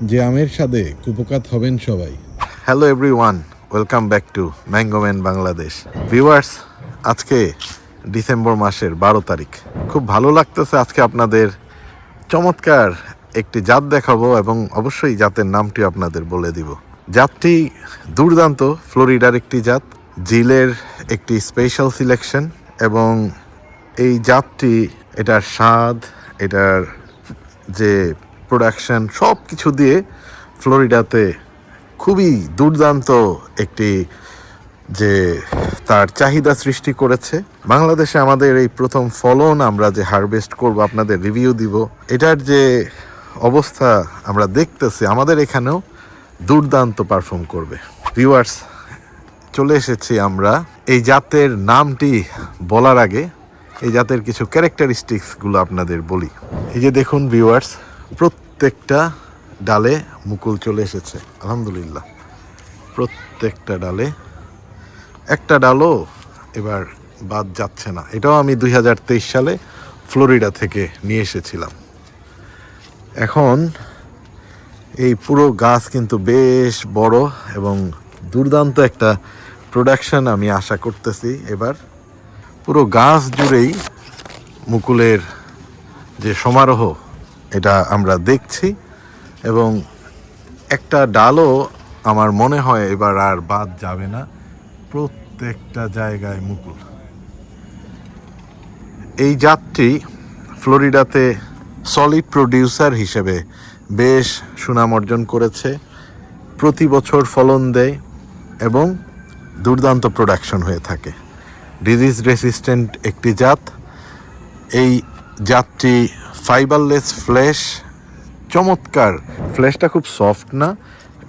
যে আমের স্বাদে কুপকাত হবেন সবাই। Hello everyone welcome back to mango man Bangladesh viewers আজকে ডিসেম্বর মাসের বারো তারিখ। খুব ভালো লাগতেছে আজকে আপনাদের চমৎকার একটি জাত দেখাবো এবং অবশ্যই জাতের নামটি আপনাদের বলে দিব। জাতটি দুর্দান্ত, ফ্লোরিডার একটি জাত জিলের একটি স্পেশাল সিলেকশন এবং এই জাতটি এটার স্বাদ, এটার যে প্রোডাকশন সব কিছু দিয়ে ফ্লোরিডাতে খুবই দুর্দান্ত একটি যে তার চাহিদা সৃষ্টি করেছে। বাংলাদেশে আমাদের এই প্রথম ফলন আমরা যে হারভেস্ট করব, আপনাদের রিভিউ দিব, এটার যে অবস্থা আমরা দেখতেছি, আমাদের এখানেও দুর্দান্ত পারফর্ম করবে। ভিউয়ার্স চলে এসেছি আমরা এই জাতের নামটি বলার আগে, এই জাতের কিছু ক্যারেক্টারিস্টিক্সগুলো আপনাদের বলি। এই যে দেখুন ভিউয়ার্স প্রত্যেকটা ডালে মুকুল চলে এসেছে, আলহামদুলিল্লাহ। প্রত্যেকটা ডালে, একটা ডালও এবার বাদ যাচ্ছে না। এটাও আমি দুই হাজার তেইশ সালে ফ্লোরিডা থেকে নিয়ে এসেছিলাম। এখন এই পুরো গাছ কিন্তু বেশ বড় এবং দুর্দান্ত একটা প্রোডাকশন আমি আশা করতেছি এবার। পুরো গাছ জুড়েই মুকুলের যে সমারোহ এটা আমরা দেখছি এবং একটা ডালও আমার মনে হয় এবার আর বাদ যাবে না। প্রত্যেকটা জায়গায় মুকুল। এই জাতটি ফ্লোরিডাতে সলিড প্রডিউসার হিসেবে বেশ সুনাম অর্জন করেছে। প্রতি বছর ফলন দেয় এবং দুর্দান্ত প্রোডাকশন হয়ে থাকে। ডিজিজ রেসিস্ট্যান্ট একটি জাত। এই জাতটি ফাইবারলেস ফ্ল্যাশ চমৎকার। ফ্ল্যাশটা খুব সফট না,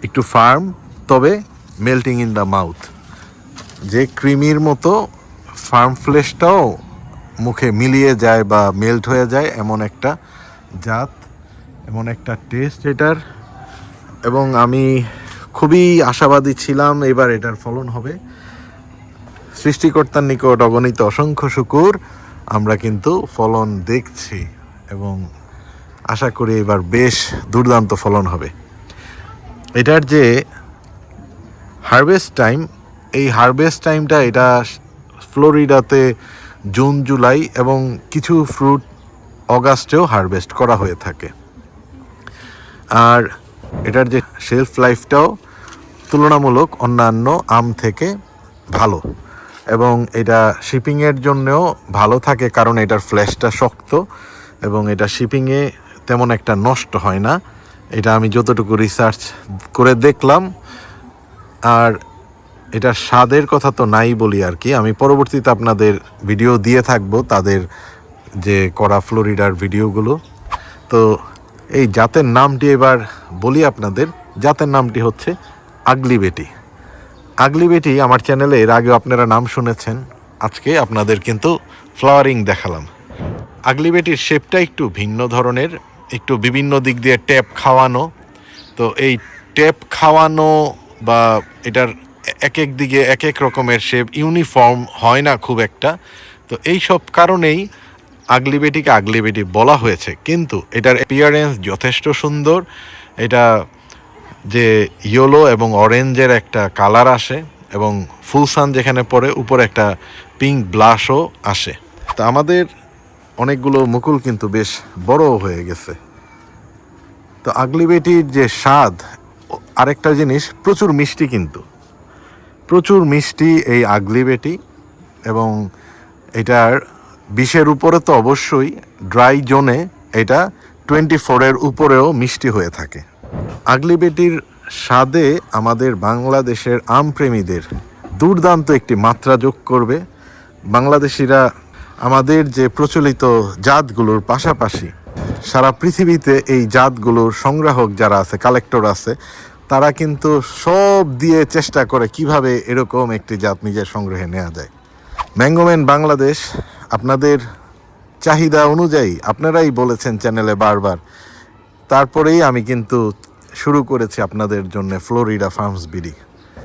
একটু ফার্ম তবে মেল্টিং ইন দ্য মাউথ যে ক্রিমির মতো ফার্ম ফ্লেশটাও মুখে মিলিয়ে যায় বা মেল্ট হয়ে যায়, এমন একটা জাত, এমন একটা টেস্ট এটার। এবং আমি খুবই আশাবাদী ছিলাম এবার এটার ফলন হবে। সৃষ্টিকর্তার নিকট অগণিত অসংখ্য শুকুর, আমরা কিন্তু ফলন দেখছি। এবং আশা করি এবার বেশ দুর্দান্ত ফলন হবে। এটার যে হারভেস্ট টাইম এই হারভেস্ট টাইমটা এটা ফ্লোরিডাতে জুন, জুলাই এবং কিছু ফ্রুট অগাস্টেও হারভেস্ট করা হয়ে থাকে। আর এটার যে শেলফ লাইফটাও তুলনামূলক অন্যান্য আম থেকে ভালো এবং এটা শিপিংয়ের জন্যও ভালো থাকে কারণ এটার ফ্ল্যাশটা শক্ত। এবং এটা শিপিংয়ে তেমন একটা নষ্ট হয় না। এটা আমি যতটুকু রিসার্চ করে দেখলাম, আর এটা স্বাদের কথা তো নাই বলি আর কি। আমি পরবর্তীতে আপনাদের ভিডিও দিয়ে থাকব তাদের যে করা ফ্লোরিডার ভিডিওগুলো তো এই জাতের নামটি এবার বলি আপনাদের। জাতের নামটি হচ্ছে আগলি বেটি। আগলি বেটি আমার চ্যানেলে এর আগেও আপনারা নাম শুনেছেন। আজকে আপনাদের কিন্তু ফ্লাওয়ারিং দেখালাম। আগলি বেটির শেপটা একটু ভিন্ন ধরনের, একটু বিভিন্ন দিক দিয়ে ট্যাপ খাওয়ানো। তো এই ট্যাপ খাওয়ানো বা এটার এক এক দিকে এক এক রকমের শেপ ইউনিফর্ম হয় না খুব একটা। তো এই সব কারণেই আগলি বেটিকে আগলি বেটি বলা হয়েছে। কিন্তু এটার অ্যাপিয়ারেন্স যথেষ্ট সুন্দর। এটা যে ইয়েলো এবং অরেঞ্জের একটা কালার আসে এবং ফুল সান যেখানে পড়ে, উপরে একটা পিঙ্ক ব্লাশও আসে। তা আমাদের অনেকগুলো মুকুল কিন্তু বেশ বড় হয়ে গেছে। তো আগলি বেটির যে স্বাদ, আরেকটা জিনিস, প্রচুর মিষ্টি কিন্তু। প্রচুর মিষ্টি এই আগলি বেটি এবং এটার বিষের উপরে তো অবশ্যই ড্রাই জোনে এটা টোয়েন্টি ফোরের উপরেও মিষ্টি হয়ে থাকে। আগলি বেটির স্বাদে আমাদের বাংলাদেশের আমপ্রেমীদের দুর্দান্ত একটি মাত্রা যোগ করবে। বাংলাদেশিরা আমাদের যে প্রচলিত জাতগুলোর পাশাপাশি সারা পৃথিবীতে এই জাতগুলোর সংগ্রাহক যারা আছে কালেক্টর আছে, তারা কিন্তু সব দিয়ে চেষ্টা করে কীভাবে এরকম একটি জাত নিজের সংগ্রহে নেওয়া যায়। ম্যাঙ্গোম্যান বাংলাদেশ, আপনাদের চাহিদা অনুযায়ী, আপনারাই বলেছেন চ্যানেলে বারবার। তারপরেই আমি কিন্তু শুরু করেছি আপনাদের জন্য ফ্লোরিডা ফার্মস বিডি।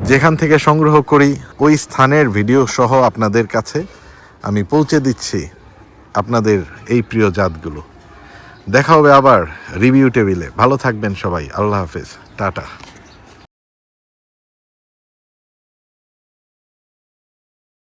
যেখান থেকে সংগ্রহ করি, ওই স্থানের ভিডিও সহ আপনাদের কাছে। আমি পৌঁছে দিচ্ছি আপনাদের এই প্রিয় জাতগুলো। দেখা হবে আবার রিভিউ টেবিলে ভালো থাকবেন সবাই। আল্লাহ হাফেজ। টাটা।